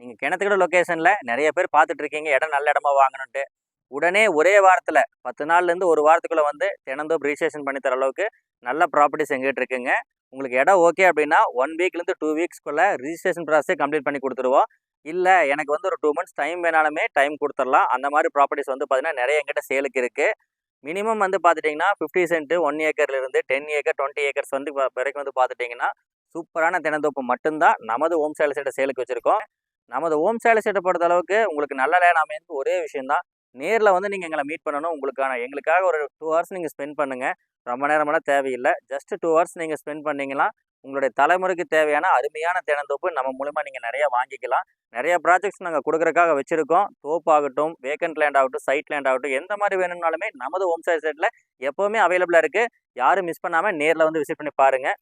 நீங்கள் கிணத்துக்கட லொக்கேஷனில் நிறைய பேர் பார்த்துட்டு இருக்கீங்க இடம் நல்ல இடமா வாங்கணுன்ட்டு. உடனே ஒரே வாரத்தில் பத்து நாள்லேருந்து ஒரு வாரத்துக்குள்ளே வந்து தினந்தோப்பு ரிஜிஸ்ட்ரேஷன் பண்ணி தர அளவுக்கு நல்ல ப்ராப்பர்ட்டிஸ் எங்கிட்ட இருக்குங்க. உங்களுக்கு இடம் ஓகே அப்படின்னா ஒன் வீக்லேருந்து டூ வீக்ஸ்க்குள்ளே ரிஜிஸ்ட்ரேஷன் ப்ராசஸே கம்ப்ளீட் பண்ணி கொடுத்துருவோம். இல்லை எனக்கு வந்து ஒரு டூ மந்த்ஸ் டைம் வேணாலுமே டைம் கொடுத்துடலாம். அந்த மாதிரி ப்ராப்பர்ட்டிஸ் வந்து பார்த்தீங்கன்னா நிறைய எங்கிட்ட சேலுக்கு இருக்குது மினிமம் வந்து பார்த்துட்டிங்கன்னா ஃபிஃப்டி சென்ட் ஒன் ஏக்கர்லேருந்து டென் ஏக்கர் டுவெண்ட்டி ஏக்கர்ஸ் வந்து வரைக்கும் வந்து பார்த்துட்டிங்கன்னா சூப்பரான தினந்தோப்பு மட்டும்தான். நமது ஹோம் சேல் செட்டை சேலுக்கு வச்சுருக்கோம். நமது ஹோம் சேலை செட்டை பொறுத்த அளவுக்கு உங்களுக்கு நல்ல லேண்ட் அமைந்து ஒரே விஷயம்தான். நேரில் வந்து நீங்கள் எங்களை மீட் பண்ணணும். உங்களுக்கான எங்களுக்காக ஒரு டூ ஹவர்ஸ் நீங்கள் ஸ்பெண்ட் பண்ணுங்கள் ரொம்ப நேரமெல்லாம் தேவையில்லை. ஜஸ்ட் டூ ஹவர்ஸ் நீங்கள் ஸ்பெண்ட் பண்ணீங்கன்னா உங்களுடைய தலைமுறைக்கு தேவையான அருமையான தேனந்தோப்பு நம்ம மூலிமா நீங்கள் நிறைய வாங்கிக்கலாம். நிறைய ப்ராஜெக்ட்ஸ் நாங்கள் கொடுக்குறக்காக வச்சுருக்கோம். தோப்பாகட்டும் வேக்கண்ட் லேண்ட் ஆகட்டும் சைட் லேண்ட் ஆகட்டும் எந்த மாதிரி வேணும்னாலுமே நமது ஹோம் சைட் சைட்டில் எப்போவுமே அவைலபிளாக இருக்குது யாரும் மிஸ் பண்ணாமல் நேரில் வந்து விசிட் பண்ணி பாருங்கள்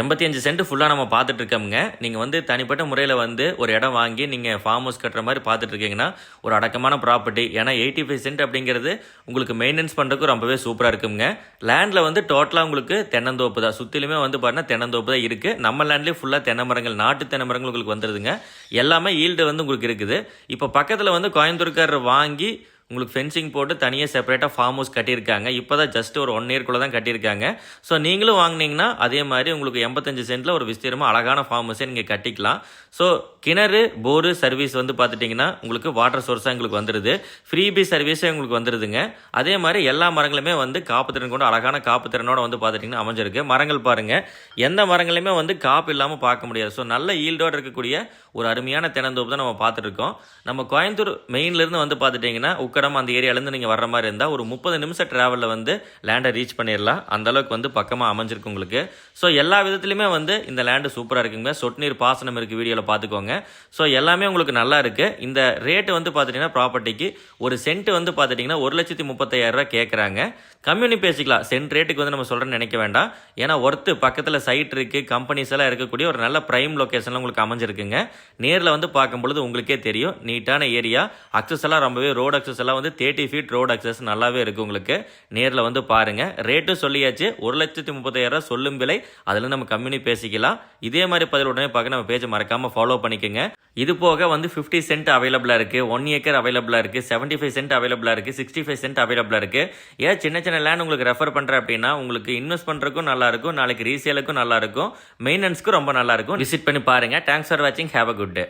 எண்பத்தி அஞ்சு சென்ட் ஃபுல்லாக நம்ம பார்த்துட்டு நீங்கள் வந்து தனிப்பட்ட முறையில் வந்து ஒரு இடம் வாங்கி நீங்கள் ஃபார்ம் ஹவுஸ் கட்டுற மாதிரி பார்த்துட்ருக்கீங்கன்னா ஒரு அடக்கமான ப்ராப்பர்ட்டி ஏன்னா எயிட்டி ஃபைவ் சென்ட் அப்படிங்கிறது உங்களுக்கு மெயின்டெனன்ஸ் பண்ணுறதுக்கு ரொம்பவே சூப்பராக இருக்குங்க. லேண்டில் வந்து டோட்டலாக உங்களுக்கு தென்னந்தோப்பு தான். சுற்றிலுமே வந்து பார்த்தீங்கன்னா தென்னந்தோப்பு தான் இருக்குது நம்ம லேண்ட்லேயே ஃபுல்லாக தென்னை மரங்கள் நாட்டு தென்னை மரங்கள் உங்களுக்கு வந்துடுதுங்க எல்லாமே ஈல்டு வந்து உங்களுக்கு இருக்குது. இப்போ பக்கத்தில் வந்து கோயம்புத்தூர்காரர் வாங்கி உங்களுக்கு ஃபென்சிங் போட்டு தனியாக செப்பரேட்டாக ஃபார்ம் ஹவுஸ் கட்டியிருக்காங்க. இப்போ தான் ஜஸ்ட் ஒரு ஒன் இயர்க்குள்ளே தான் கட்டியிருக்காங்க. ஸோ நீங்களும் வாங்குனீங்கன்னா அதே மாதிரி உங்களுக்கு எண்பத்தஞ்சு சென்ட்டில் ஒரு விஸ்தீரமாக அழகான ஃபார்ம் ஹவுஸே நீங்கள் கட்டிக்கலாம். ஸோ கிணறு போரு சர்வீஸ் வந்து பார்த்துட்டிங்கன்னா உங்களுக்கு வாட்டர் சோர்ஸாக எங்களுக்கு வந்துடுது ஃப்ரீபி சர்வீஸே உங்களுக்கு வந்துடுதுங்க அதே மாதிரி எல்லா மரங்களுமே வந்து காப்புத்திறன் கொண்டு அழகான காப்புத்திறனோட வந்து பார்த்துட்டிங்கன்னா அமைஞ்சிருக்கு. மரங்கள் பாருங்கள் எந்த மரங்களையுமே வந்து காப்பு இல்லாமல் பார்க்க முடியாது. ஸோ நல்ல ஈல்டோடு இருக்கக்கூடிய ஒரு அருமையான தினந்தோப்பு தான் நம்ம பார்த்துட்ருக்கோம் நம்ம கோயம்புத்தூர் மெயின்லேருந்து வந்து பார்த்துட்டிங்கன்னா உக்கடம் அந்த ஏரியாலேருந்து நீங்கள் வர்ற மாதிரி இருந்தால் ஒரு முப்பது நிமிஷம் ட்ராவலில் வந்து லேண்டை ரீச் பண்ணிடலாம் அந்த அளவுக்கு வந்து பக்கமாக அமைஞ்சிருக்கு உங்களுக்கு. ஸோ எல்லா விதத்துலையுமே வந்து இந்த லேண்டு சூப்பராக இருக்குங்க. சொட்டு நீர் பாசனம் இருக்குது வீடியோவில் பார்த்துக்கோங்க. ஸோ எல்லாமே உங்களுக்கு நல்லா இருக்குது இந்த ரேட்டு வந்து பார்த்துட்டிங்கன்னா ப்ராப்பர்ட்டிக்கு ஒரு சென்ட் வந்து பார்த்துட்டிங்கன்னா ஒரு லட்சத்தி முப்பத்தாயிரரூவா கேட்குறாங்க கம்யூனி பேசிக்கலாம். சென்ட் ரேட்டுக்கு வந்து நம்ம சொல்கிறேன்னு நினைக்க வேண்டாம். ஏன்னா ஒர்த்து பக்கத்தில் சைட் இருக்குது கம்பெனிஸ் எல்லாம் இருக்கக்கூடிய ஒரு நல்ல ப்ரைம் லொக்கேஷனில் உங்களுக்கு அமைஞ்சிருக்குங்க. நேரில் வந்து பார்க்கும்பொழுது உங்களுக்கே தெரியும். நீட்டான ஏரியா. அக்சஸ் எல்லாம் ரொம்பவே ரோடு அக்சஸ் எல்லாம் வந்து தேர்ட்டி ஃபீட் ரோடு அக்சஸ் நல்லாவே இருக்குது உங்களுக்கு. நேரில் வந்து பாருங்கள் ரேட்டும் சொல்லியாச்சு. ஒரு லட்சத்தி முப்பத்தாயிரரூவா சொல்லும் விலை. அதில் நம்ம கம்யூனி பேசிக்கலாம். இதே மாதிரி பதில் உடனே பார்க்க நம்ம பேஜை மறக்காமல் ஃபாலோ பண்ணிக்கோங்க. இது போக வந்து ஃபிஃப்டி சென்ட் அவைலபிளாக இருக்குது ஒன் ஏக்கர் அவைலபிளாக இருக்குது செவன்ட்டி ஃபைவ் சென்ட் அவைலபிளாக இருக்குது சிக்ஸ்டி ஃபைவ் சென்ட் அவைலபிளாக இருக்குது ஏன் சின்ன சின்ன லேண்ட் உங்களுக்கு ரெஃபர் பண்ணுறேன் அப்படின்னா உங்களுக்கு இன்வெஸ்ட் பண்ணுறதுக்கும் நல்லாயிருக்கும் நாளைக்கு ரீசேலுக்கும் நல்லாயிருக்கும் மெயின்டெனன்ஸ்க்கும் ரொம்ப நல்லாயிருக்கும் விசிட் பண்ணி பாருங்கள் தேங்க்ஸ் ஃபார் வாட்சிங் ஹேவ் அ குட் டே